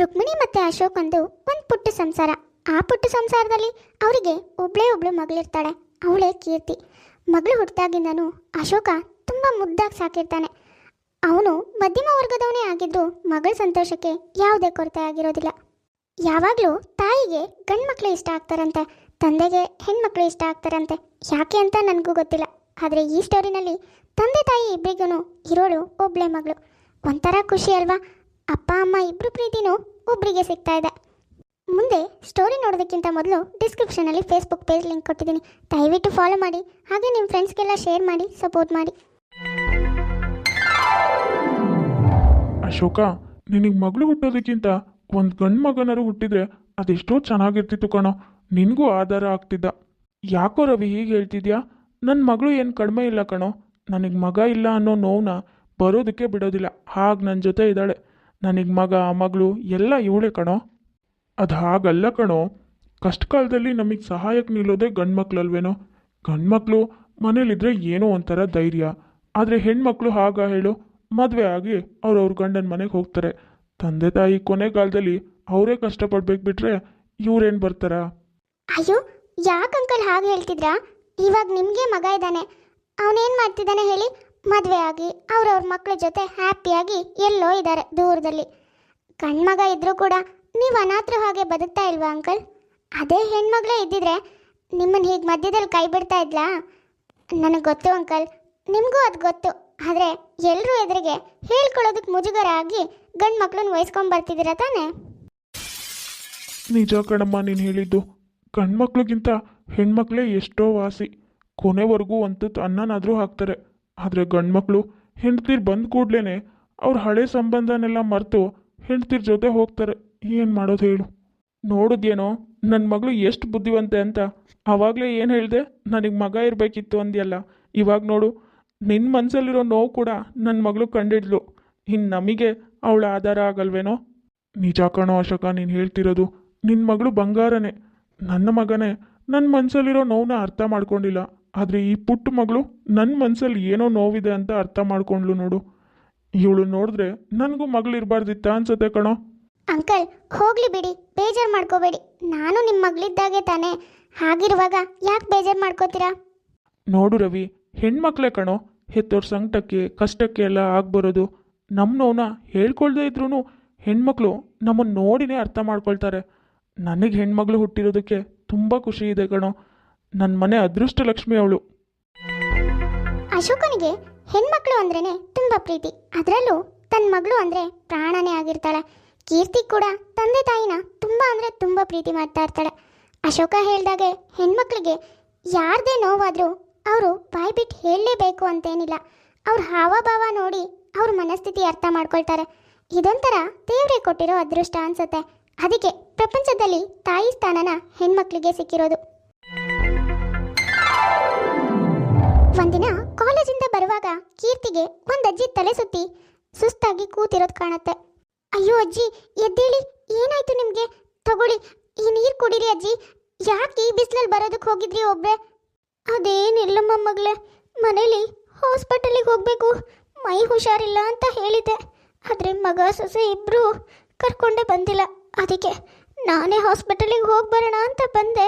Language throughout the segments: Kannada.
ರುಕ್ಮಿಣಿ ಮತ್ತು ಅಶೋಕ್ ಒಂದು ಒಂದು ಪುಟ್ಟ ಸಂಸಾರ. ಆ ಪುಟ್ಟ ಸಂಸಾರದಲ್ಲಿ ಅವರಿಗೆ ಒಬ್ಳೇ ಒಬ್ಳು ಮಗಳಿರ್ತಾಳೆ. ಅವಳೇ ಕೀರ್ತಿ. ಮಗಳು ಹುಟ್ಟಿದಾಗಿಂದನು ಅಶೋಕ ತುಂಬ ಮುದ್ದಾಗಿ ಸಾಕಿರ್ತಾನೆ. ಅವನು ಮಧ್ಯಮ ವರ್ಗದವನೇ ಆಗಿದ್ದು ಮಗಳ ಸಂತೋಷಕ್ಕೆ ಯಾವುದೇ ಕೊರತೆ ಆಗಿರೋದಿಲ್ಲ. ಯಾವಾಗಲೂ ತಾಯಿಗೆ ಗಂಡು ಮಕ್ಕಳು ಇಷ್ಟ ಆಗ್ತಾರಂತೆ. ತಂದೆಗೆ ಹೆಣ್ಮಕ್ಳು ಇಷ್ಟ ಆಗ್ತಾರಂತೆ. ಯಾಕೆ ಅಂತ ನನಗೂ ಗೊತ್ತಿಲ್ಲ. ಆದರೆ ಈ ಸ್ಟೋರಿನಲ್ಲಿ ತಂದೆ ತಾಯಿ ಇಬ್ಬರಿಗೂ ಇರೋಳು ಒಬ್ಳೆ ಮಗಳು. ಒಂಥರ ಖುಷಿ ಅಲ್ವಾ? ಅಪ್ಪ, ಅಮ್ಮ ಇಬ್ಬರು ಪ್ರೀತಿನೂ ಒಬ್ಬರಿಗೆ ಸಿಗ್ತಾ ಇದೆ. ಮುಂದೆ ಸ್ಟೋರಿ ನೋಡೋದಕ್ಕಿಂತ ಮೊದಲು ಡಿಸ್ಕ್ರಿಪ್ಷನಲ್ಲಿ ಫೇಸ್ಬುಕ್ ಪೇಜ್ ಲಿಂಕ್ ಕೊಟ್ಟಿದ್ದೀನಿ. ದಯವಿಟ್ಟು ಫಾಲೋ ಮಾಡಿ, ಹಾಗೆ ನಿಮ್ಮ ಫ್ರೆಂಡ್ಸ್ಗೆಲ್ಲ ಶೇರ್ ಮಾಡಿ ಸಪೋರ್ಟ್ ಮಾಡಿ. ಅಶೋಕ, ನಿನಗೆ ಮಗಳು ಹುಟ್ಟೋದಕ್ಕಿಂತ ಒಂದು ಗಂಡು ಮಗನರು ಹುಟ್ಟಿದ್ರೆ ಅದೆಷ್ಟೋ ಚೆನ್ನಾಗಿರ್ತಿತ್ತು ಕಣೋ. ನಿನಗೂ ಆಧಾರ ಆಗ್ತಿದ್ದ. ಯಾಕೋ ರವಿ ಹೀಗೆ ಹೇಳ್ತಿದ್ಯಾ? ನನ್ನ ಮಗಳು ಏನು ಕಡಿಮೆ ಇಲ್ಲ ಕಣೋ. ನನಗೆ ಮಗ ಇಲ್ಲ ಅನ್ನೋ ನೋವನ್ನ ಬರೋದಕ್ಕೆ ಬಿಡೋದಿಲ್ಲ. ಹಾಗೆ ನನ್ನ ಜೊತೆ ಇದ್ದಾಳೆ. ನನಗೆ ಮಗ, ಮಗಳು ಎಲ್ಲ ಇವಳೆ ಕಣೋ. ಅದು ಹಾಗಲ್ಲ ಕಣೋ. ಕಷ್ಟ ಕಾಲದಲ್ಲಿ ನಮಗೆ ಸಹಾಯಕ್ಕೆ ನಿಲ್ಲೋದೇ ಗಂಡು ಮಕ್ಕಳಲ್ವೇನೋ ಗಂಡು ಮಕ್ಕಳು ಮನೇಲಿದ್ರೆ ಏನೋ ಒಂಥರ ಧೈರ್ಯ. ಆದರೆ ಹೆಣ್ಮಕ್ಳು ಹಾಗ ಹೇಳು. ಮದುವೆ ಆಗಿ ಅವ್ರವ್ರ ಗಂಡನ ಮನೆಗೆ ಹೋಗ್ತಾರೆ. ತಂದೆ ತಾಯಿ ಕೊನೆಗಾಲದಲ್ಲಿ ಅವರೇ ಕಷ್ಟಪಡ್ಬೇಕು ಬಿಟ್ರೆ ಇವ್ರೇನು ಬರ್ತಾರ? ಅಯ್ಯೋ, ಯಾಕೆ ಅಂಕಲ್ ಹಾಗೆ ಹೇಳ್ತಿದ್ರಾ? ಇವಾಗ ನಿಮಗೆ ಮಗ ಇದ್ದಾನೆ. ಅವನೇನು ಮಾಡ್ತಿದ್ದಾನೆ ಹೇಳಿ? ಮದುವೆ ಆಗಿ ಅವ್ರವ್ರ ಮಕ್ಕಳ ಜೊತೆ ಹ್ಯಾಪಿಯಾಗಿ ಎಲ್ಲೋ ಇದ್ದಾರೆ ದೂರದಲ್ಲಿ. ಕಣ್ಮಗ ಇದ್ರೂ ಕೂಡ ನೀವು ಅನಾಥರು ಹಾಗೆ ಬದುಕ್ತಾ ಇಲ್ವಾ ಅಂಕಲ್? ಅದೇ ಹೆಣ್ಮಗಳೇ ಇದ್ದಿದ್ರೆ ನಿಮ್ಮನ್ನು ಹೀಗೆ ಮಧ್ಯದಲ್ಲಿ ಕೈ ಬಿಡ್ತಾ ಇದ್ಲಾ? ನನಗೆ ಗೊತ್ತು ಅಂಕಲ್, ನಿಮಗೂ ಅದು ಗೊತ್ತು. ಆದರೆ ಎಲ್ಲರೂ ಎದುರಿಗೆ ಹೇಳ್ಕೊಳ್ಳೋದಕ್ಕೆ ಮುಜುಗರ ಆಗಿ ಗಂಡು ಮಕ್ಕಳನ್ನು ವಹಿಸ್ಕೊಂಡು ಬರ್ತಿದ್ದೀರಾ ತಾನೇ? ನಿಜ ಕಣಮ್ಮ, ನೀನು ಹೇಳಿದ್ದು. ಗಂಡ್ಮಕ್ಳಿಗಿಂತ ಹೆಣ್ಮಕ್ಳೇ ಎಷ್ಟೋ ವಾಸಿ. ಕೊನೆವರೆಗೂ ಒಂದು ಅನ್ನನಾದರೂ ಹಾಕ್ತಾರೆ. ಆದರೆ ಗಂಡ್ಮಕ್ಳು ಹೆಂಡ್ತಿರ್ ಬಂದ ಕೂಡ್ಲೇ ಅವ್ರ ಹಳೆ ಸಂಬಂಧನೆಲ್ಲ ಮರೆತು ಹೆಂಡ್ತಿರ್ ಜೊತೆ ಹೋಗ್ತಾರೆ. ಏನು ಮಾಡೋದು ಹೇಳು? ನೋಡಿದ್ಯೇನೋ? ನನ್ನ ಮಗಳು ಎಷ್ಟು ಬುದ್ಧಿವಂತೆ ಅಂತ. ಆವಾಗಲೇ ಏನು ಹೇಳಿದೆ? ನನಗೆ ಮಗ ಇರಬೇಕಿತ್ತು ಅಂದ್ಯಲ್ಲ. ಇವಾಗ ನೋಡು ನಿನ್ನ ಮನಸ್ಸಲ್ಲಿರೋ ನೋವು ಕೂಡ ನನ್ನ ಮಗಳು ಕಂಡಿಡ್ಲು ಇನ್ನು ನಮಗೆ ಅವಳ ಆಧಾರ ಆಗಲ್ವೇನೋ? ನಿಜ ಕಣೋ ಅಶೋಕ, ನೀನು ಹೇಳ್ತಿರೋದು ನಿನ್ನ ಮಗಳು ಬಂಗಾರನೇ. ನನ್ನ ಮಗನೇ ನನ್ನ ಮನಸ್ಸಲ್ಲಿರೋ ನೋವನ್ನ ಅರ್ಥ ಮಾಡ್ಕೊಂಡಿಲ್ಲ. ಆದರೆ ಈ ಪುಟ್ಟ ಮಗಳು ನನ್ನ ಮನಸ್ಸಲ್ಲಿ ಏನೋ ನೋವಿದೆ ಅಂತ ಅರ್ಥ ಮಾಡ್ಕೊಂಡ್ಲು ನೋಡು. ಇವಳು ನೋಡಿದ್ರೆ ನನಗೂ ಮಗಳು ಇರಬಾರ್ದಿತ್ತ ಅನ್ಸುತ್ತೆ ಕಣೋ. ಅಂಕಲ್ ಹೋಗ್ಲಿ ಬಿಡಿ ಬೇಜಾರು ಮಾಡ್ಕೋಬೇಡಿ. ನಾನು ನಿಮ್ಮ ಮಗಳಿದ್ದಾಗೆ ತಾನೇ. ಹಾಗಿರುವಾಗ ಯಾಕೆ ಬೇಜಾರು ಮಾಡ್ಕೋತೀರಾ? ನೋಡು ರವಿ ಹೆಣ್ಮಕ್ಳೇ ಕಣೋ ಹೆತ್ತೋರ್ ಸಂಕಟಕ್ಕೆ ಕಷ್ಟಕ್ಕೆ ಎಲ್ಲ ಆಗ್ಬರೋದು. ನಮ್ಮ ನೋವನ್ನ ಹೇಳ್ಕೊಳ್ದೇ ಇದ್ರೂ ಹೆಣ್ಮಕ್ಳು ನಮ್ಮನ್ನು ನೋಡಿನೇ ಅರ್ಥ ಮಾಡ್ಕೊಳ್ತಾರೆ. ನನಗೆ ಹೆಣ್ಮಗಳು ಹುಟ್ಟಿರೋದಕ್ಕೆ ತುಂಬ ಖುಷಿ ಇದೆ ಕಣೋ. ನನ್ನ ಮನೆ ಅದೃಷ್ಟ ಲಕ್ಷ್ಮಿ ಅವಳು. ಅಶೋಕನಿಗೆ ಹೆಣ್ಮಕ್ಳು ಅಂದ್ರೇನೆ ತುಂಬಾ ಪ್ರೀತಿ. ಅದರಲ್ಲೂ ತನ್ನ ಮಗಳು ಅಂದ್ರೆ ಪ್ರಾಣನೇ ಆಗಿರ್ತಾಳೆ. ಕೀರ್ತಿ ಕೂಡ ತಂದೆ ತಾಯಿನ ತುಂಬಾ ಅಂದ್ರೆ ತುಂಬಾ ಪ್ರೀತಿ ಮಾಡ್ತಾ ಇರ್ತಾಳೆ. ಅಶೋಕ ಹೇಳ್ದಾಗೆ ಹೆಣ್ಮಕ್ಳಿಗೆ ಯಾರದೇ ನೋವಾದರೂ ಅವರು ಬಾಯಿ ಬಿಟ್ಟು ಹೇಳಲೇಬೇಕು ಅಂತೇನಿಲ್ಲ. ಅವ್ರ ಹಾವಭಾವ ನೋಡಿ ಅವ್ರ ಮನಸ್ಥಿತಿ ಅರ್ಥ ಮಾಡ್ಕೊಳ್ತಾರೆ. ಇದೊಂಥರ ದೇವ್ರೆ ಕೊಟ್ಟಿರೋ ಅದೃಷ್ಟ ಅನ್ಸುತ್ತೆ. ಅದಕ್ಕೆ ಪ್ರಪಂಚದಲ್ಲಿ ತಾಯಿ ಸ್ಥಾನನ ಹೆಣ್ಮಕ್ಳಿಗೆ ಸಿಕ್ಕಿರೋದು. ಒಂದಿನ ಕಾಲೇಜಿಂದ ಬರುವಾಗ ಕೀರ್ತಿಗೆ ಒಂದು ಅಜ್ಜಿ ತಲೆ ಸುತ್ತಿ ಸುಸ್ತಾಗಿ ಕೂತಿರೋದು ಕಾಣತ್ತೆ. ಅಯ್ಯೋ ಅಜ್ಜಿ, ಎದ್ದೇಳಿ, ಏನಾಯ್ತು ನಿಮಗೆ? ತಗೊಳ್ಳಿ, ಈ ನೀರು ಕುಡೀರಿ ಅಜ್ಜಿ. ಯಾಕೆ ಈ ಬಿಸಿಲಲ್ಲಿ ಬರೋದಕ್ಕೆ ಹೋಗಿದ್ರಿ ಒಬ್ಬೆ ಅದೇನಿಲ್ಲ ಮಗಳೇ ಮನೇಲಿ ಹಾಸ್ಪಿಟಲಿಗೆ ಹೋಗಬೇಕು. ಮೈ ಹುಷಾರಿಲ್ಲ ಅಂತ ಹೇಳಿದ್ದೆ. ಆದರೆ ಮಗ, ಸೊಸೆ ಇಬ್ಬರು ಕರ್ಕೊಂಡೇ ಬಂದಿಲ್ಲ. ಅದಕ್ಕೆ ನಾನೇ ಹಾಸ್ಪಿಟಲಿಗೆ ಹೋಗಿ ಬರೋಣ ಅಂತ ಬಂದೆ.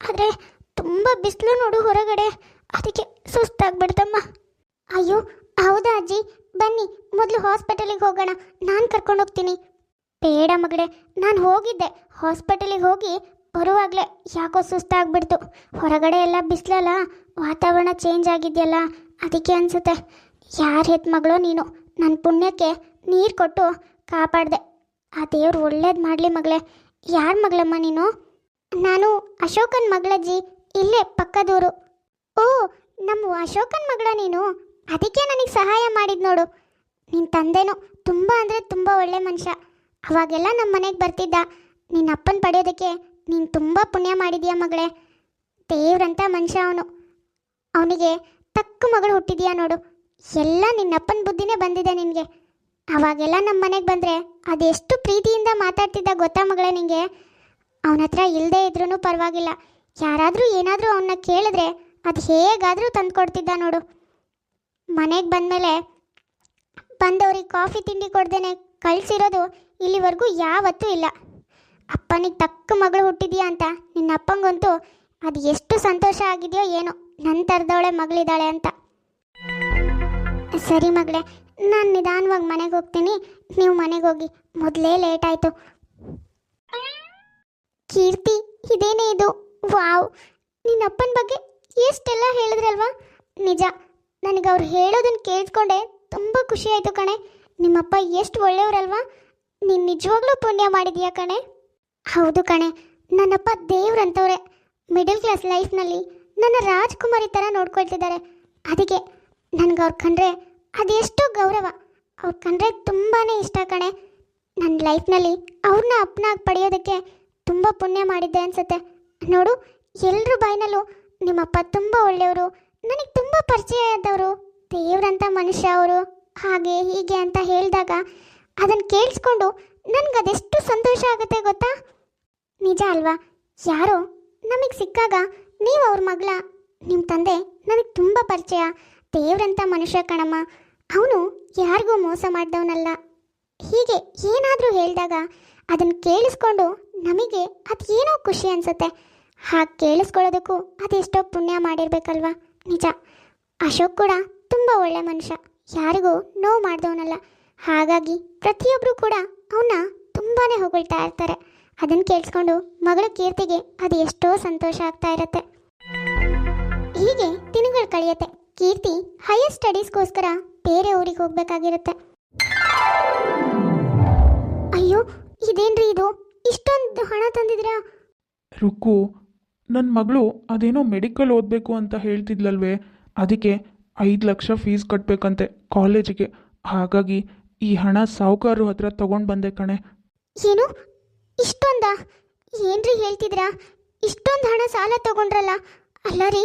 ಆದರೆ ತುಂಬ ಬಿಸಿಲು ನೋಡು ಹೊರಗಡೆ. ಅದಕ್ಕೆ ಸುಸ್ತಾಗ್ಬಿಡ್ತಮ್ಮ. ಅಯ್ಯೋ, ಹೌದಾ ಅಜ್ಜಿ? ಬನ್ನಿ, ಮೊದಲು ಹಾಸ್ಪಿಟಲಿಗೆ ಹೋಗೋಣ. ನಾನು ಕರ್ಕೊಂಡು ಹೋಗ್ತೀನಿ. ಬೇಡ ಮಗಳೇ, ನಾನು ಹೋಗಿದ್ದೆ. ಹಾಸ್ಪಿಟಲಿಗೆ ಹೋಗಿ ಬರುವಾಗಲೇ ಯಾಕೋ ಸುಸ್ತಾಗ್ಬಿಡ್ತು. ಹೊರಗಡೆ ಎಲ್ಲ ಬಿಸಿಲಲ್ಲ, ವಾತಾವರಣ ಚೇಂಜ್ ಆಗಿದೆಯಲ್ಲ, ಅದಕ್ಕೆ ಅನಿಸುತ್ತೆ. ಯಾರ ಹೆತ್ ಮಗಳೋ ನೀನು? ನನ್ನ ಪುಣ್ಯಕ್ಕೆ ನೀರು ಕೊಟ್ಟು ಕಾಪಾಡಿದೆ. ಆ ದೇವ್ರು ಒಳ್ಳೇದು ಮಾಡಲಿ ಮಗಳೇ. ಯಾರ ಮಗಳಮ್ಮ ನೀನು? ನಾನು ಅಶೋಕನ್ ಮಗಳಜ್ಜಿ, ಇಲ್ಲೇ ಪಕ್ಕದೂರು. ಓ, ನಮ್ಮ ಅಶೋಕನ್ ಮಗಳ ನೀನು? ಅದಕ್ಕೆ ನನಗೆ ಸಹಾಯ ಮಾಡಿದ್ ನೋಡು. ನಿನ್ನ ತಂದೆನು ತುಂಬ ಅಂದರೆ ತುಂಬ ಒಳ್ಳೆ ಮನುಷ್ಯ. ಅವಾಗೆಲ್ಲ ನಮ್ಮ ಮನೆಗೆ ಬರ್ತಿದ್ದ. ನಿನ್ನ ಅಪ್ಪನ ಪಡೆಯೋದಕ್ಕೆ ನೀನು ತುಂಬ ಪುಣ್ಯ ಮಾಡಿದೀಯ ಮಗಳೇ. ದೇವ್ರಂತ ಮನುಷ್ಯ ಅವನು. ಅವನಿಗೆ ತಕ್ಕ ಮಗಳು ಹುಟ್ಟಿದ್ಯಾ ನೋಡು. ಎಲ್ಲ ನಿನ್ನಪ್ಪನ ಬುದ್ಧಿನೇ ಬಂದಿದೆ ನಿನಗೆ. ಅವಾಗೆಲ್ಲ ನಮ್ಮ ಮನೆಗೆ ಬಂದರೆ ಅದೆಷ್ಟು ಪ್ರೀತಿಯಿಂದ ಮಾತಾಡ್ತಿದ್ದ ಗೊತ್ತಾ ಮಗಳೇ ನಿನಗೆ ಅವನ ಹತ್ರ ಇಲ್ಲದೇ ಇದ್ರೂ ಪರವಾಗಿಲ್ಲ. ಯಾರಾದರೂ ಏನಾದರೂ ಅವನ್ನ ಕೇಳಿದ್ರೆ ಅದು ಹೇಗಾದರೂ ತಂದ್ಕೊಡ್ತಿದ್ದ ನೋಡು. ಮನೆಗೆ ಬಂದಮೇಲೆ ಬಂದವ್ರಿಗೆ ಕಾಫಿ ತಿಂಡಿ ಕೊಡ್ದೇನೆ ಕಳಿಸಿರೋದು ಇಲ್ಲಿವರೆಗೂ ಯಾವತ್ತೂ ಇಲ್ಲ. ಅಪ್ಪನಿಗೆ ತಕ್ಕ ಮಗಳು ಹುಟ್ಟಿದ್ಯಾ ಅಂತ ನಿನ್ನ ಅಪ್ಪಂಗಂತೂ ಅದು ಎಷ್ಟು ಸಂತೋಷ ಆಗಿದೆಯೋ ಏನೋ ನನ್ನ ಥರದವಳೆ ಮಗಳಿದ್ದಾಳೆ ಅಂತ. ಸರಿ ಮಗಳೇ, ನಾನು ನಿಧಾನವಾಗಿ ಮನೆಗೆ ಹೋಗ್ತೀನಿ. ನೀವು ಮನೆಗೆ ಹೋಗಿ ಮೊದಲೇ ಲೇಟ್ ಆಯಿತು. ಕೀರ್ತಿ, ಇದೇನೇ ಇದು? ವಾವ್ ನಿನ್ನಪ್ಪನ ಬಗ್ಗೆ ಎಷ್ಟೆಲ್ಲ ಹೇಳಿದ್ರಲ್ವಾ ನಿಜ, ನನಗೆ ಅವ್ರು ಹೇಳೋದನ್ನ ಕೇಳಿಸ್ಕೊಂಡೆ ತುಂಬ ಖುಷಿ ಆಯಿತು ಕಣೆ. ನಿಮ್ಮಪ್ಪ ಎಷ್ಟು ಒಳ್ಳೆಯವರಲ್ವಾ? ನೀನು ನಿಜವಾಗ್ಲೂ ಪುಣ್ಯ ಮಾಡಿದೀಯಾ ಕಣೆ? ಹೌದು ಕಣೆ, ನನ್ನಪ್ಪ ದೇವ್ರಂತವ್ರೆ. ಮಿಡಲ್ ಕ್ಲಾಸ್ ಲೈಫ್ನಲ್ಲಿ ನನ್ನ ರಾಜ್ಕುಮಾರಿ ಥರ ನೋಡ್ಕೊಳ್ತಿದ್ದಾರೆ. ಅದಕ್ಕೆ ನನಗೆ ಅವ್ರು ಕಂಡ್ರೆ ಅದೆಷ್ಟೋ ಗೌರವ. ಅವ್ರು ಕಂಡ್ರೆ ತುಂಬಾ ಇಷ್ಟ ಕಣೆ. ನನ್ನ ಲೈಫ್ನಲ್ಲಿ ಅವ್ರನ್ನ ಅಪ್ಪನಾಗಿ ಪಡೆಯೋದಕ್ಕೆ ತುಂಬ ಪುಣ್ಯ ಮಾಡಿದ್ದೆ ಅನ್ಸುತ್ತೆ. ನೋಡು ಎಲ್ಲರೂ ಬಾಯಿನಲ್ಲೂ ನಿಮ್ಮಪ್ಪ ತುಂಬ ಒಳ್ಳೆಯವರು. ನನಗೆ ತುಂಬ ಪರಿಚಯ ಆದವರು. ದೇವ್ರಂತ ಮನುಷ್ಯ ಅವರು. ಹಾಗೆ ಹೀಗೆ ಅಂತ ಹೇಳಿದಾಗ ಅದನ್ನು ಕೇಳಿಸ್ಕೊಂಡು ನನಗೆ ಅದೆಷ್ಟು ಸಂತೋಷ ಆಗುತ್ತೆ ಗೊತ್ತಾ? ನಿಜ ಅಲ್ವಾ? ಯಾರೋ ನಮಗೆ ಸಿಕ್ಕಾಗ ನೀವು ಅವ್ರ ಮಗಳ ನಿಮ್ಮ ತಂದೆ ನನಗೆ ತುಂಬ ಪರಿಚಯ. ದೇವ್ರಂತ ಮನುಷ್ಯ ಕಣಮ್ಮ. ಅವನು ಯಾರಿಗೂ ಮೋಸ ಮಾಡಿದವನಲ್ಲ. ಹೀಗೆ ಏನಾದರೂ ಹೇಳಿದಾಗ ಅದನ್ನು ಕೇಳಿಸ್ಕೊಂಡು ನಮಗೆ ಅದೇನೋ ಖುಷಿ ಅನಿಸುತ್ತೆ. ಹಾಗೆ ಕೇಳಿಸ್ಕೊಳ್ಳೋದಕ್ಕೂ ಅದೆಷ್ಟೋ ಪುಣ್ಯ ಮಾಡಿರ್ಬೇಕಲ್ವಾ? ನಿಜ. ಅಶೋಕ್ ಕೂಡ ತುಂಬ ಒಳ್ಳೆ ಮನುಷ್ಯ. ಯಾರಿಗೂ ನೋವು ಮಾಡಿದವನಲ್ಲ. ಹಾಗಾಗಿ ಪ್ರತಿಯೊಬ್ಬರು ಕೂಡ ಅವನ್ನ ತುಂಬಾ ಹೊಗಳ್ತಾ ಇರ್ತಾರೆ. ಅದನ್ನು ಕೇಳಿಸ್ಕೊಂಡು ಮಗಳ ಕೀರ್ತಿಗೆ ಅದು ಎಷ್ಟೋ ಸಂತೋಷ ಆಗ್ತಾ ಇರುತ್ತೆ. ಹೀಗೆ ದಿನಗಳು ಕಳೆಯುತ್ತೆ. ಕೀರ್ತಿ ಹೈಯರ್ ಸ್ಟಡೀಸ್ಗೋಸ್ಕರ ಬೇರೆ ಊರಿಗೆ ಹೋಗ್ಬೇಕಾಗಿರುತ್ತೆ. ಅಯ್ಯೋ, ಇದೇನ್ರಿ ಇದು? ಇಷ್ಟೊಂದು ಹಣ ತಂದಿದ್ರಾ ರುಕ್ಕು ನನ್ನ ಮಗಳು ಅದೇನೋ ಮೆಡಿಕಲ್ ಓದಬೇಕು ಅಂತ ಹೇಳ್ತಿದ್ಲಲ್ವೇ? ಅದಕ್ಕೆ ಐದು ಲಕ್ಷ ಫೀಸ್ ಕಟ್ಟಬೇಕಂತೆ ಕಾಲೇಜಿಗೆ ಹಾಗಾಗಿ ಈ ಹಣ ಸಾಹುಕಾರರು ಹತ್ರ ತಗೊಂಡು ಬಂದೆ ಕಣೆ. ಏನು? ಇಷ್ಟೊಂದ? ಏನ್ರಿ ಹೇಳ್ತಿದ್ರಾ? ಇಷ್ಟೊಂದು ಹಣ ಸಾಲ ತಗೊಂಡ್ರಲ್ಲ? ಅಲ್ಲ ರೀ,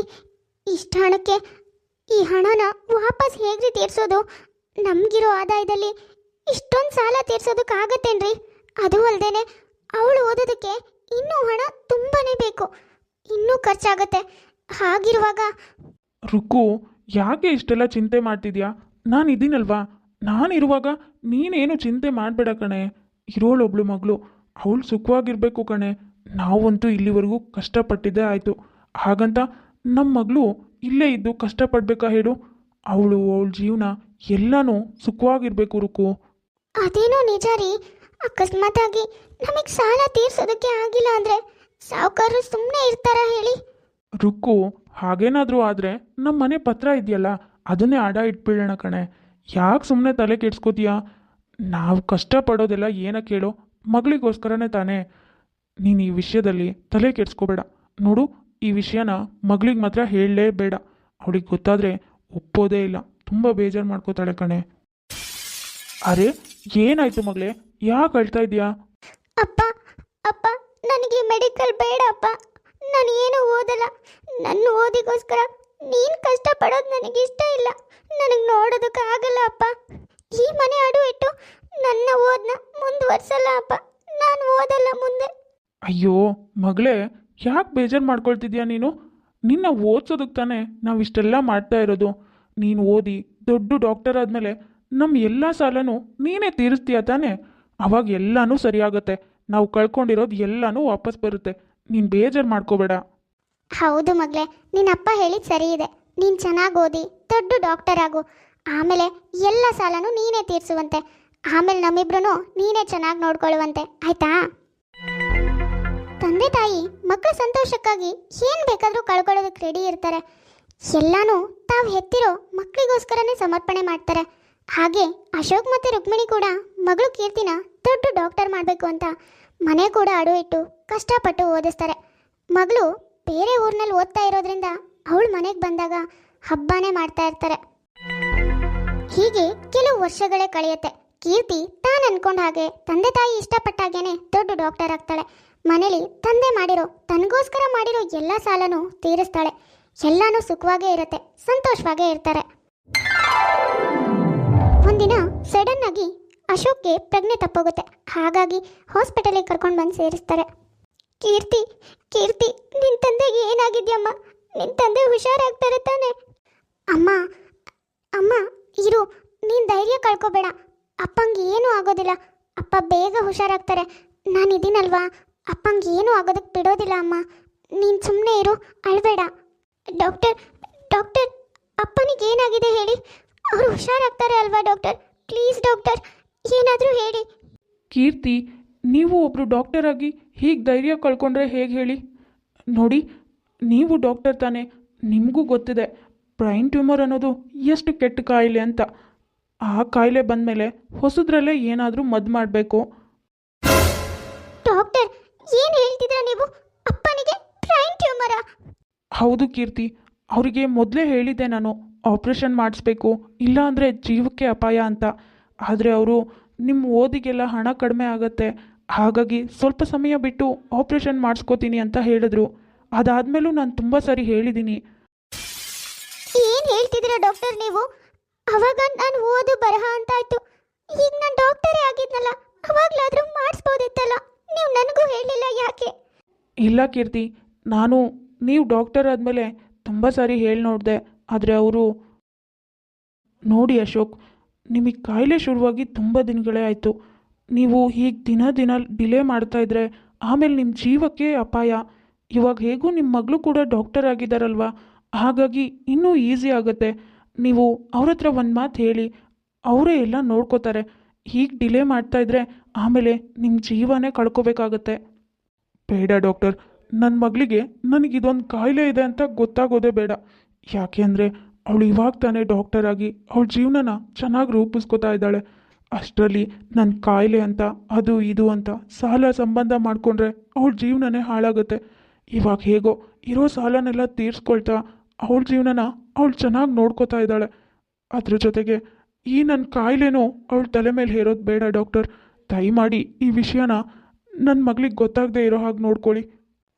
ಇಷ್ಟು ಹಣಕ್ಕೆ ಈ ಹಣನ ವಾಪಸ್ ಹೇಗ್ರಿ ತೀರ್ಸೋದು? ನಮಗಿರೋ ಆದಾಯದಲ್ಲಿ ಇಷ್ಟೊಂದು ಸಾಲ ತೀರ್ಸೋದಕ್ಕಾಗತ್ತೇನ್ರಿ ಅದು ಅಲ್ಲದೇನೆ ಅವಳು ಓದೋದಕ್ಕೆ ಇನ್ನೂ ಹಣ ತುಂಬಾನೇ ಬೇಕು. ಇನ್ನೂ ಖರ್ಚಾಗತ್ತೆ. ಹಾಗಿರುವಾಗ ರುಕು ಯಾಕೆ ಇಷ್ಟೆಲ್ಲ ಚಿಂತೆ ಮಾಡ್ತಿದ್ಯಾ? ನಾನು ಇದ್ದೀನಲ್ವಾ ನಾನಿರುವಾಗ ನೀನೇನು ಚಿಂತೆ ಮಾಡಬೇಡ ಕಣೆ. ಇರೋಳೊಬ್ಳು ಮಗಳು. ಅವಳು ಸುಖವಾಗಿರಬೇಕು ಕಣೆ. ನಾವಂತೂ ಇಲ್ಲಿವರೆಗೂ ಕಷ್ಟಪಟ್ಟಿದ್ದೇ ಆಯಿತು. ಹಾಗಂತ ನಮ್ಮ ಮಗಳು ಇಲ್ಲೇ ಇದ್ದು ಕಷ್ಟಪಡ್ಬೇಕಾ ಹೇಳು? ಅವಳು ಅವಳ ಜೀವನ ಎಲ್ಲನೂ ಸುಖವಾಗಿರ್ಬೇಕು ರುಕು. ಅದೇನೋ ನಿಜ ರೀ. ಅಕಸ್ಮಾತಾಗಿ ನಮಗೆ ಸಾಲ ತೀರ್ಸೋದಕ್ಕೆ ಆಗಿಲ್ಲ ಅಂದ್ರೆ ಸಾವುಕಾರರು ಸುಮ್ಮನೆ ಇರ್ತಾರ ಹೇಳಿ. ರುಕ್ಕು ಹಾಗೇನಾದರೂ ಆದರೆ ನಮ್ಮ ಮನೆ ಪತ್ರ ಇದೆಯಲ್ಲ ಅದನ್ನೇ ಅಡ ಇಟ್ಬಿಡೋಣ ಕಣೆ. ಯಾಕೆ ಸುಮ್ಮನೆ ತಲೆ ಕೆಡ್ಸ್ಕೋತೀಯಾ? ನಾವು ಕಷ್ಟಪಡೋದೆಲ್ಲ ಏನಕ್ಕೆ ಕೇಳೋ ಮಗಳಿಗೋಸ್ಕರನೇ ತಾನೇ. ನೀನು ಈ ವಿಷಯದಲ್ಲಿ ತಲೆ ಕೆಡ್ಸ್ಕೋಬೇಡ. ನೋಡು ಈ ವಿಷಯನ ಮಗಳಿಗೆ ಮಾತ್ರ ಹೇಳಲೇಬೇಡ. ಅವಳಿಗೆ ಗೊತ್ತಾದರೆ ಒಪ್ಪೋದೇ ಇಲ್ಲ. ತುಂಬ ಬೇಜಾರು ಮಾಡ್ಕೋತಾಳೆ ಕಣೆ. ಅರೆ ಏನಾಯ್ತು ಮಗಳೇ? ಯಾಕೆ ಅಳ್ತಾ ಇದೆಯಾ? ಅಪ್ಪ ಅಪ್ಪ ನನಗೆ ಮೆಡಿಕಲ್ ಬೇಡಪ್ಪ. ನಾನು ಏನು ಓದಲ್ಲ. ನನ್ನ ಓದಿಗೋಸ್ಕರ ನೀನು ಕಷ್ಟಪಡೋದು ನನಗೆ ಇಷ್ಟ ಇಲ್ಲ. ನನಗೆ ನೋಡೋದಕ್ಕೆ ಆಗಲ್ಲ ಅಪ್ಪ. ಈ ಮನೆ ಅಡು ಇಟ್ಟು ನನ್ನ ಓದನ್ನ ಮುಂದುವರ್ಸಲ್ಲ ಅಪ್ಪ. ನಾನು ಓದಲ್ಲ ಮುಂದೆ. ಅಯ್ಯೋ, ಮಗಳೇ, ಯಾಕೆ ಬೇಜಾರು ಮಾಡ್ಕೊಳ್ತಿದ್ಯಾ ನೀನು? ನಿನ್ನ ಓದ್ಸೋದಕ್ಕೆ ತಾನೇ ನಾವು ಇಷ್ಟೆಲ್ಲ ಮಾಡ್ತಾ ಇರೋದು. ನೀನು ಓದಿ ದೊಡ್ಡ ಡಾಕ್ಟರ್ ಆದಮೇಲೆ ನಮ್ಮ ಎಲ್ಲ ಸಾಲನೂ ನೀನೇ ತೀರಿಸ್ತೀಯ ತಾನೇ? ಅವಾಗ ಎಲ್ಲನೂ ಸರಿಯಾಗುತ್ತೆ. ನಾವು ಕಳ್ಕೊಂಡಿರೋದು ಎಲ್ಲನೂ ವಾಪಸ್ ಬರುತ್ತೆ. ನೀನು ಬೇಜಾರು ಮಾಡ್ಕೋಬೇಡ. ಹೌದು ಮಗಳೇ ನಿನ್ನಪ್ಪ ಹೇಳಿದ್ ಸರಿ ಇದೆ. ನೀನು ಚೆನ್ನಾಗಿ ಓದಿ, ದೊಡ್ಡ ಡಾಕ್ಟರ್ ಆಗು. ಆಮೇಲೆ ಎಲ್ಲ ಸಾಲನೂ ನೀನೇ ತೀರಿಸುವಂತೆ. ಆಮೇಲೆ ನಮ್ಮಿಬ್ರು ನೀನೇ ಚೆನ್ನಾಗಿ ನೋಡ್ಕೊಳ್ಳುವಂತೆ. ಆಯ್ತಾ? ತಂದೆ ತಾಯಿ ಮಕ್ಕಳ ಸಂತೋಷಕ್ಕಾಗಿ ಏನು ಬೇಕಾದರೂ ಕಳ್ಕೊಳ್ಳೋದಕ್ಕೆ ರೆಡಿ ಇರ್ತಾರೆ. ಎಲ್ಲಾನು ತಾವು ಹೆತ್ತಿರೋ ಮಕ್ಕಳಿಗೋಸ್ಕರನೇ ಸಮರ್ಪಣೆ ಮಾಡ್ತಾರೆ. ಹಾಗೆ ಅಶೋಕ್ ಮತ್ತು ರುಕ್ಮಿಣಿ ಕೂಡ ಮಗಳು ಕೀರ್ತಿನ ದೊಡ್ಡ ಡಾಕ್ಟರ್ ಮಾಡಬೇಕು ಅಂತ ಮನೆ ಕೂಡ ಅಡು ಇಟ್ಟು ಕಷ್ಟಪಟ್ಟು ಓದಿಸ್ತಾರೆ. ಮಗಳು ಬೇರೆ ಊರಿನಲ್ಲಿ ಓದ್ತಾ ಇರೋದ್ರಿಂದ ಅವಳು ಮನೆಗೆ ಬಂದಾಗ ಹಬ್ಬನೇ ಮಾಡ್ತಾ ಇರ್ತಾರೆ. ಹೀಗೆ ಕೆಲವು ವರ್ಷಗಳೇ ಕಳೆಯುತ್ತೆ. ಕೀರ್ತಿ ತಾನು ಅನ್ಕೊಂಡ ಹಾಗೆ ತಂದೆ ತಾಯಿ ಇಷ್ಟಪಟ್ಟಾಗೇನೆ ದೊಡ್ಡ ಡಾಕ್ಟರ್ ಆಗ್ತಾಳೆ. ಮನೇಲಿ ತಂದೆ ಮಾಡಿರೋ ತನಗೋಸ್ಕರ ಮಾಡಿರೋ ಎಲ್ಲ ಸಾಲನೂ ತೀರಿಸ್ತಾಳೆ. ಎಲ್ಲಾನು ಸುಖವಾಗೇ ಇರುತ್ತೆ, ಸಂತೋಷವಾಗೇ ಇರ್ತಾರೆ. ಸಡನ್ ಆಗಿ ಅಶೋಕ್ಗೆ ಪ್ರಜ್ಞೆ ತಪ್ಪೋಗುತ್ತೆ. ಹಾಗಾಗಿ ಹಾಸ್ಪಿಟಲಿಗೆ ಕರ್ಕೊಂಡು ಬಂದು ಸೇರಿಸ್ತಾರೆ. ಕೀರ್ತಿ ಕೀರ್ತಿ ನಿನ್ನ ತಂದೆಗೆ ಏನಾಗಿದ್ಯಮ್ಮ? ನಿನ್ನ ತಂದೆ ಹುಷಾರಾಗ್ತಾರೆ ತಾನೆ. ಅಮ್ಮ ಅಮ್ಮ, ಇರು, ನೀನು ಧೈರ್ಯ ಕಳ್ಕೊಬೇಡ. ಅಪ್ಪಂಗೆ ಏನೂ ಆಗೋದಿಲ್ಲ. ಅಪ್ಪ ಬೇಗ ಹುಷಾರಾಗ್ತಾರೆ. ನಾನು ಇದೀನಲ್ವಾ? ಅಪ್ಪಂಗೆ ಏನೂ ಆಗೋದಕ್ಕೆ ಬಿಡೋದಿಲ್ಲ ಅಮ್ಮ. ನೀನು ಸುಮ್ಮನೆ ಇರು, ಅಳ್ಬೇಡ. ಡಾಕ್ಟರ್ ಡಾಕ್ಟರ್, ಅಪ್ಪನಿಗೆ ಏನಾಗಿದೆ ಹೇಳಿ? ಅವರು ಹುಷಾರಾಗ್ತಾರೆ ಅಲ್ವಾ ಡಾಕ್ಟರ್? ಪ್ಲೀಸ್ ಡಾಕ್ಟರ್ ಏನಾದರೂ ಹೇಳಿ. ಕೀರ್ತಿ ನೀವು ಒಬ್ಬರು ಡಾಕ್ಟರ್ ಆಗಿ ಹೀಗೆ ಧೈರ್ಯ ಕಳ್ಕೊಂಡ್ರೆ ಹೇಗೆ ಹೇಳಿ? ನೋಡಿ ನೀವು ಡಾಕ್ಟರ್ ತಾನೇ ನಿಮಗೂ ಗೊತ್ತಿದೆ ಬ್ರೈನ್ ಟ್ಯೂಮರ್ ಅನ್ನೋದು ಎಷ್ಟು ಕೆಟ್ಟ ಕಾಯಿಲೆ ಅಂತ. ಆ ಕಾಯಿಲೆ ಬಂದಮೇಲೆ ಹೊಸದ್ರಲ್ಲೇ ಏನಾದರೂ ಮದ್ದು ಮಾಡಬೇಕು. ಡಾಕ್ಟರ್ ಏನು ಹೇಳ್ತಿದ್ದೀರಾ ನೀವು? ಅಪ್ಪನಿಗೆ ಬ್ರೈನ್ ಟ್ಯೂಮರಾ ಹೌದು ಕೀರ್ತಿ ಅವರಿಗೆ ಮೊದಲೇ ಹೇಳಿದ್ದೆ ನಾನು. ಆಪ್ರೇಷನ್ ಮಾಡಿಸ್ಬೇಕು ಇಲ್ಲ ಅಂದರೆ ಜೀವಕ್ಕೆ ಅಪಾಯ ಅಂತ. ಆದರೆ ಅವರು ನಿಮ್ಮ ಓದಿಗೆಲ್ಲ ಹಣ ಕಡಿಮೆ ಆಗುತ್ತೆ. ಹಾಗಾಗಿ ಸ್ವಲ್ಪ ಸಮಯ ಬಿಟ್ಟು ಆಪ್ರೇಷನ್ ಮಾಡಿಸ್ಕೋತೀನಿ ಅಂತ ಹೇಳಿದ್ರು. ಅದಾದಮೇಲೂ ನಾನು ತುಂಬ ಸರಿ ಹೇಳಿದ್ದೀನಿ ಏನು ಹೇಳ್ತಿದ್ದೀರಾ ಡಾಕ್ಟರ್ ನೀವು? ಅವಾಗ ನಾನು ಓದು ಬರಹ ಅಂತಾಯ್ತು. ಈಗ ನಾನು ಡಾಕ್ಟರೇ ಆಗಿದ್ನಲ್ಲ ಅವಾಗಲಾದರೂ ಮಾಡಿಸ್ಬೋದಿತ್ತಲ್ಲ? ನೀವು ನನಗೂ ಹೇಳಿಲ್ಲ ಯಾಕೆ? ಇಲ್ಲ ಕೀರ್ತಿ ನಾನು ನೀವು ಡಾಕ್ಟರ್ ಆದಮೇಲೆ ತುಂಬ ಸಾರಿ ಹೇಳಿ ನೋಡಿದೆ ಆದರೆ ಅವರು ನೋಡಿ ಅಶೋಕ್, ನಿಮಗೆ ಕಾಯಿಲೆ ಶುರುವಾಗಿ ತುಂಬ ದಿನಗಳೇ ಆಯಿತು. ನೀವು ಹೀಗೆ ದಿನ ದಿನ ಡಿಲೇ ಮಾಡ್ತಾಯಿದ್ರೆ ಆಮೇಲೆ ನಿಮ್ಮ ಜೀವಕ್ಕೆ ಅಪಾಯ. ಇವಾಗ ಹೇಗೂ ನಿಮ್ಮ ಮಗಳು ಕೂಡ ಡಾಕ್ಟರ್ ಆಗಿದ್ದಾರಲ್ವ ಹಾಗಾಗಿ ಇನ್ನೂ ಈಸಿ ಆಗುತ್ತೆ. ನೀವು ಅವ್ರ ಹತ್ರ ಒಂದು ಮಾತು ಹೇಳಿ, ಅವರೇ ಎಲ್ಲ ನೋಡ್ಕೋತಾರೆ. ಹೀಗೆ ಡಿಲೇ ಮಾಡ್ತಾ ಮಾಡ್ತಾಯಿದ್ರೆ ಆಮೇಲೆ ನಿಮ್ಮ ಜೀವನೇ ಕಳ್ಕೋಬೇಕಾಗತ್ತೆ. ಬೇಡ ಡಾಕ್ಟರ್ ನನ್ನ ಮಗಳಿಗೆ ನನಗಿದೊಂದು ಕಾಯಿಲೆ ಇದೆ ಅಂತ ಗೊತ್ತಾಗೋದೇ ಬೇಡ. ಯಾಕೆ ಅಂದರೆ ಅವಳು ಇವಾಗ ತಾನೇ ಡಾಕ್ಟರ್ ಆಗಿ ಅವಳ ಜೀವನನ ಚೆನ್ನಾಗಿ ರೂಪಿಸ್ಕೊತಾ ಇದ್ದಾಳೆ. ಅಷ್ಟರಲ್ಲಿ ನನ್ನ ಕಾಯಿಲೆ ಅಂತ, ಅದು ಇದು ಅಂತ ಸಾಲ ಸಂಬಂಧ ಮಾಡಿಕೊಂಡ್ರೆ ಅವಳ ಜೀವನನೇ ಹಾಳಾಗುತ್ತೆ. ಇವಾಗ ಹೇಗೋ ಇರೋ ಸಾಲನೆಲ್ಲ ತೀರಿಸ್ಕೊಳ್ತಾ ಅವಳ ಜೀವನನ ಅವಳು ಚೆನ್ನಾಗಿ ನೋಡ್ಕೋತಾ ಇದ್ದಾಳೆ. ಅದ್ರ ಜೊತೆಗೆ ಈ ನನ್ನ ಕಾಯಿಲೆನೂ ಅವಳ ತಲೆ ಮೇಲೆ ಹೇರೋದು ಬೇಡ ಡಾಕ್ಟರ್. ದಯಮಾಡಿ ಈ ವಿಷಯನ ನನ್ನ ಮಗಳಿಗೆ ಗೊತ್ತಾಗದೇ ಇರೋ ಹಾಗೆ ನೋಡ್ಕೊಳ್ಳಿ.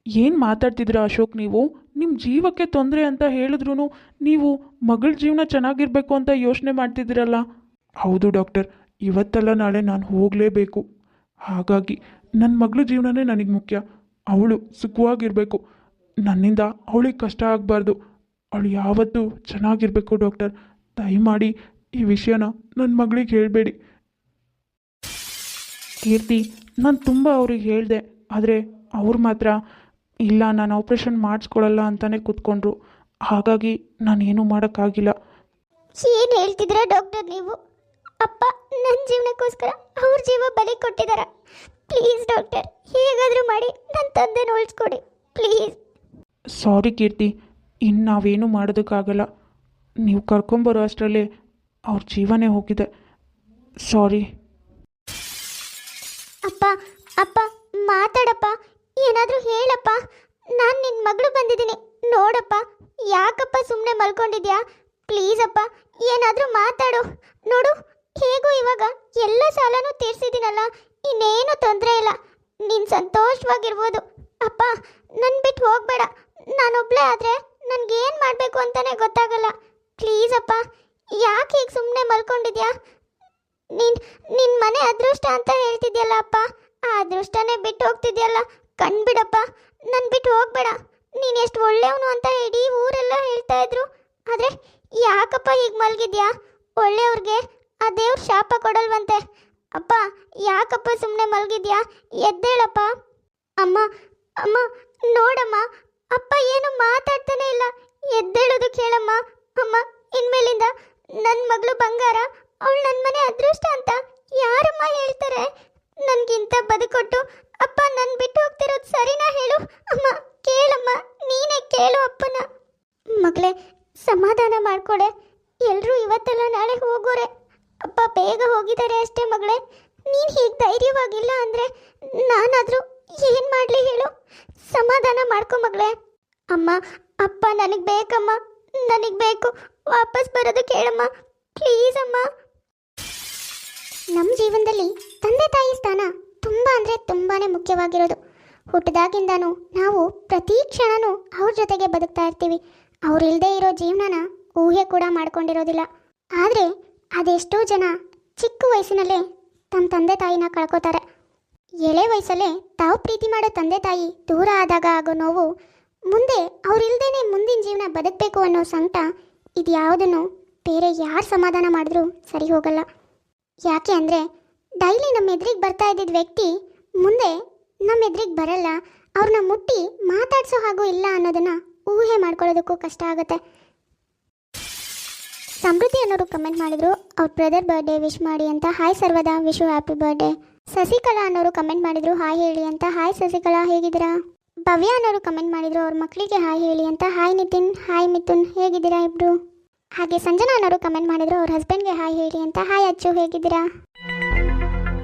ಏನು ಮಾತಾಡ್ತಿದ್ದೀರಾ ಅಶೋಕ್ ನೀವು? ನಿಮ್ಮ ಜೀವಕ್ಕೆ ತೊಂದರೆ ಅಂತ ಹೇಳಿದ್ರೂ ನೀವು ಮಗಳ ಜೀವನ ಚೆನ್ನಾಗಿರಬೇಕು ಅಂತ ಯೋಚನೆ ಮಾಡ್ತಿದ್ದೀರಲ್ಲ? ಹೌದು ಡಾಕ್ಟರ್. ಇವತ್ತಲ್ಲ ನಾಳೆ ನಾನು ಹೋಗಲೇಬೇಕು. ಹಾಗಾಗಿ ನನ್ನ ಮಗಳ ಜೀವನನೇ ನನಗೆ ಮುಖ್ಯ. ಅವಳು ಸುಖವಾಗಿರಬೇಕು. ನನ್ನಿಂದ ಅವಳಿಗೆ ಕಷ್ಟ ಆಗಬಾರ್ದು. ಅವಳು ಯಾವತ್ತೂ ಚೆನ್ನಾಗಿರಬೇಕು ಡಾಕ್ಟರ್. ದಯಮಾಡಿ ಈ ವಿಷಯನ ನನ್ನ ಮಗಳಿಗೆ ಹೇಳಬೇಡಿ. ಕೀರ್ತಿ, ನಾನು ತುಂಬ ಅವ್ರಿಗೆ ಹೇಳಿದೆ. ಆದರೆ ಅವ್ರು ಮಾತ್ರ ಇಲ್ಲ ನಾನು ಆಪ್ರೇಷನ್ ಮಾಡಿಸ್ಕೊಳ್ಳಲ್ಲ ಅಂತಾನೆ ಕೂತ್ಕೊಂಡ್ರು. ಹಾಗಾಗಿ ನಾನೇನು ಮಾಡೋಕ್ಕಾಗಿಲ್ಲ. ಏನು ಹೇಳ್ತಿದ್ದೀರಾ ಡಾಕ್ಟರ್ ನೀವು? ಅಪ್ಪ ನನ್ನ ಜೀವನಕ್ಕೋಸ್ಕರ ಅವ್ರ ಜೀವ ಬಲಿ ಕೊಟ್ಟಿದ್ದಾರ. ಪ್ಲೀಸ್ ಡಾಕ್ಟರ್ ಹೇಗಾದರೂ ಮಾಡಿ ನನ್ನ ತಂದೆನ ಉಳಿಸ್ಕೊಡಿ. ಪ್ಲೀಸ್. ಸಾರಿ ಕೀರ್ತಿ ಇನ್ನು ನಾವೇನು ಮಾಡೋದಕ್ಕಾಗಲ್ಲ. ನೀವು ಕರ್ಕೊಂಬರೋ ಅಷ್ಟರಲ್ಲೇ ಅವ್ರ ಜೀವನೇ ಹೋಗಿದೆ. ಸಾರಿ. ಅಪ್ಪ ಅಪ್ಪ ಮಾತಾಡಪ್ಪ. ಏನಾದರೂ ಹೇಳಪ್ಪ. ನಾನು ನಿನ್ನ ಮಗಳು ಬಂದಿದ್ದೀನಿ. ನೋಡಪ್ಪ. ಯಾಕಪ್ಪ ಸುಮ್ಮನೆ ಮಲ್ಕೊಂಡಿದ್ಯಾ? ಅಪ್ಪ ಏನಾದರೂ ಮಾತಾಡು. ನೋಡು, ಹೇಗೂ ಇವಾಗ ಎಲ್ಲ ಸಾಲನೂ ತೀರ್ಸಿದ್ದೀನಲ್ಲ. ಇನ್ನೇನು ತೊಂದರೆ ಇಲ್ಲ. ನೀನು ಸಂತೋಷವಾಗಿರ್ಬೋದು. ಅಪ್ಪ ನನ್ನ ಬಿಟ್ಟು ಹೋಗಬೇಡ. ನಾನೊಬ್ಳೇ ಆದರೆ ನನಗೇನು ಮಾಡಬೇಕು ಅಂತಲೇ ಗೊತ್ತಾಗಲ್ಲ. ಪ್ಲೀಸ್ ಅಪ್ಪ ಯಾಕೆ ಹೀಗೆ ಸುಮ್ಮನೆ ಮಲ್ಕೊಂಡಿದ್ಯಾ? ನೀನು, ನಿನ್ ಮನೆ ಅದೃಷ್ಟ ಅಂತ ಹೇಳ್ತಿದ್ಯಲ್ಲ ಅಪ್ಪ. ಆ ಅದೃಷ್ಟನೇ ಬಿಟ್ಟು ಹೋಗ್ತಿದ್ಯಲ್ಲ. ಕಣ್ಬಿಡಪ್ಪ ನನ್ನ ಬಿಟ್ಟು ಹೋಗ್ಬೇಡ. ನೀನು ಎಷ್ಟು ಒಳ್ಳೆಯವನು ಅಂತ ಇಡೀ ಊರೆಲ್ಲ ಹೇಳ್ತಾ ಇದ್ರು. ಆದ್ರೆ ಯಾಕಪ್ಪ ಈಗ ಮಲಗಿದ್ಯಾ? ಒಳ್ಳೆಯವ್ರಿಗೆ ಆ ದೇವ್ರ ಶಾಪ ಕೊಡಲ್ವಂತೆ. ಅಪ್ಪ, ಯಾಕಪ್ಪ ಸುಮ್ಮನೆ ಮಲಗಿದ್ಯಾ? ಎದ್ದೇಳಪ್ಪ. ಅಮ್ಮ ಅಮ್ಮ, ನೋಡಮ್ಮ, ಅಪ್ಪ ಏನು ಮಾತಾಡ್ತಾನೆ ಇಲ್ಲ. ಎದ್ದೇಳೋದು ಕೇಳಮ್ಮ. ಅಮ್ಮ, ಇನ್ಮೇಲಿಂದ ನನ್ನ ಮಗಳು ಬಂಗಾರ, ಅವಳು ನನ್ನ ಮನೆ ಅದೃಷ್ಟ ಅಂತ ಯಾರಮ್ಮ ಹೇಳ್ತಾರೆ? ನನ್ಗಿಂತ ಬದುಕೊಟ್ಟು ಅಪ್ಪ ನನ್ ಬಿಟ್ಟು ಹೋಗ್ತಿರೋದು ಸರಿನಾ ಹೇಳು? ಅಮ್ಮ, ಕೇಳಮ್ಮ, ನೀನೇ ಕೇಳು ಅಪ್ಪನ. ಮಗಳೇ, ಸಮಾಧಾನ ಮಾಡ್ಕೊಡೆ. ಎಲ್ಲರೂ ಇವತ್ತೆಲ್ಲ ನಾಳೆ ಹೋಗೋರೆ. ಅಪ್ಪ ಬೇಗ ಹೋಗಿದ್ದಾರೆ ಅಷ್ಟೇ ಮಗಳೇ. ನೀನು ಹೀಗೆ ಧೈರ್ಯವಾಗಿಲ್ಲ ಅಂದರೆ ನಾನಾದರೂ ಏನು ಮಾಡಲಿ ಹೇಳು? ಸಮಾಧಾನ ಮಾಡ್ಕೊ ಮಗಳೇ. ಅಮ್ಮ, ಅಪ್ಪ ನನಗೆ ಬೇಕಮ್ಮ. ನನಗೆ ಬೇಕು. ವಾಪಸ್ ಬರೋದು ಕೇಳಮ್ಮ. ಪ್ಲೀಸ್ ಅಮ್ಮ. ನಮ್ಮ ಜೀವನದಲ್ಲಿ ತಂದೆ ತಾಯಿ ಸ್ಥಾನ ತುಂಬ ಅಂದರೆ ತುಂಬಾ ಮುಖ್ಯವಾಗಿರೋದು. ಹುಟ್ಟಿದಾಗಿಂದನೂ ನಾವು ಪ್ರತಿ ಕ್ಷಣನೂ ಅವ್ರ ಜೊತೆಗೆ ಬದುಕ್ತಾ ಇರ್ತೀವಿ. ಅವ್ರಿಲ್ಲದೆ ಇರೋ ಜೀವನನ ಊಹೆ ಕೂಡ ಮಾಡ್ಕೊಂಡಿರೋದಿಲ್ಲ. ಆದರೆ ಅದೆಷ್ಟೋ ಜನ ಚಿಕ್ಕ ವಯಸ್ಸಿನಲ್ಲೇ ತಮ್ಮ ತಂದೆ ತಾಯಿನ ಕಳ್ಕೊತಾರೆ. ಎಳೆ ವಯಸ್ಸಲ್ಲೇ ತಾವು ಪ್ರೀತಿ ಮಾಡೋ ತಂದೆ ತಾಯಿ ದೂರ ಆದಾಗ ಆಗೋ ನೋವು ಮುಂದೆ ಅವರಿಲ್ದೇನೆ ಮುಂದಿನ ಜೀವನ ಬದುಕಬೇಕು ಅನ್ನೋ ಸಂಕಟ ಇದ್ಯಾವುದನ್ನು ಬೇರೆ ಯಾರು ಸಮಾಧಾನ ಮಾಡಿದ್ರೂ ಸರಿ ಹೋಗಲ್ಲ. ಯಾಕೆ ಅಂದರೆ ಡೈಲಿ ನಮ್ಮ ಎದುರಿಗೆ ಬರ್ತಾ ಇದ್ದಿದ್ದ ವ್ಯಕ್ತಿ ಮುಂದೆ ನಮ್ಮ ಎದುರಿಗೆ ಬರಲ್ಲ, ಅವ್ರನ್ನ ಮುಟ್ಟಿ ಮಾತಾಡ್ಸೋ ಹಾಗೂ ಇಲ್ಲ ಅನ್ನೋದನ್ನ ಊಹೆ ಮಾಡ್ಕೊಳ್ಳೋದಕ್ಕೂ ಕಷ್ಟ ಆಗುತ್ತೆ. ಸಮೃದ್ಧಿ ಅನ್ನೋರು ಕಮೆಂಟ್ ಮಾಡಿದ್ರು, ಅವ್ರ ಬ್ರದರ್ ಬರ್ಡೇ ವಿಶ್ ಮಾಡಿ ಅಂತ. ಹಾಯ್ ಸರ್ವದಾ ವಿಶು ಹ್ಯಾಪಿ ಬರ್ಡೇ ಸಸಿಕಲಾ ಅನ್ನೋರು ಕಮೆಂಟ್ ಮಾಡಿದ್ರು ಹಾಯ್ ಹೇಳಿ ಅಂತ. ಹಾಯ್ ಸಸಿಕಲಾ, ಹೇಗಿದ್ದೀರಾ? ಭವ್ಯ ಅನ್ನೋರು ಕಮೆಂಟ್ ಮಾಡಿದ್ರು, ಅವ್ರ ಮಕ್ಕಳಿಗೆ ಹಾಯ್ ಹೇಳಿ ಅಂತ. ಹಾಯ್ ನಿತಿನ್ ಹಾಯ್ ಮಿಥುನ್, ಹೇಗಿದ್ದೀರಾ ಇಬ್ರು? ಹಾಗೆ ಸಂಜನಾ ಅನ್ನೋರು ಕಮೆಂಟ್ ಮಾಡಿದ್ರು, ಅವ್ರ ಹಸ್ಬೆಂಡ್ಗೆ ಹಾಯ್ ಹೇಳಿ ಅಂತ. ಹಾಯ್ ಅಚ್ಚು, ಹೇಗಿದ್ದೀರಾ?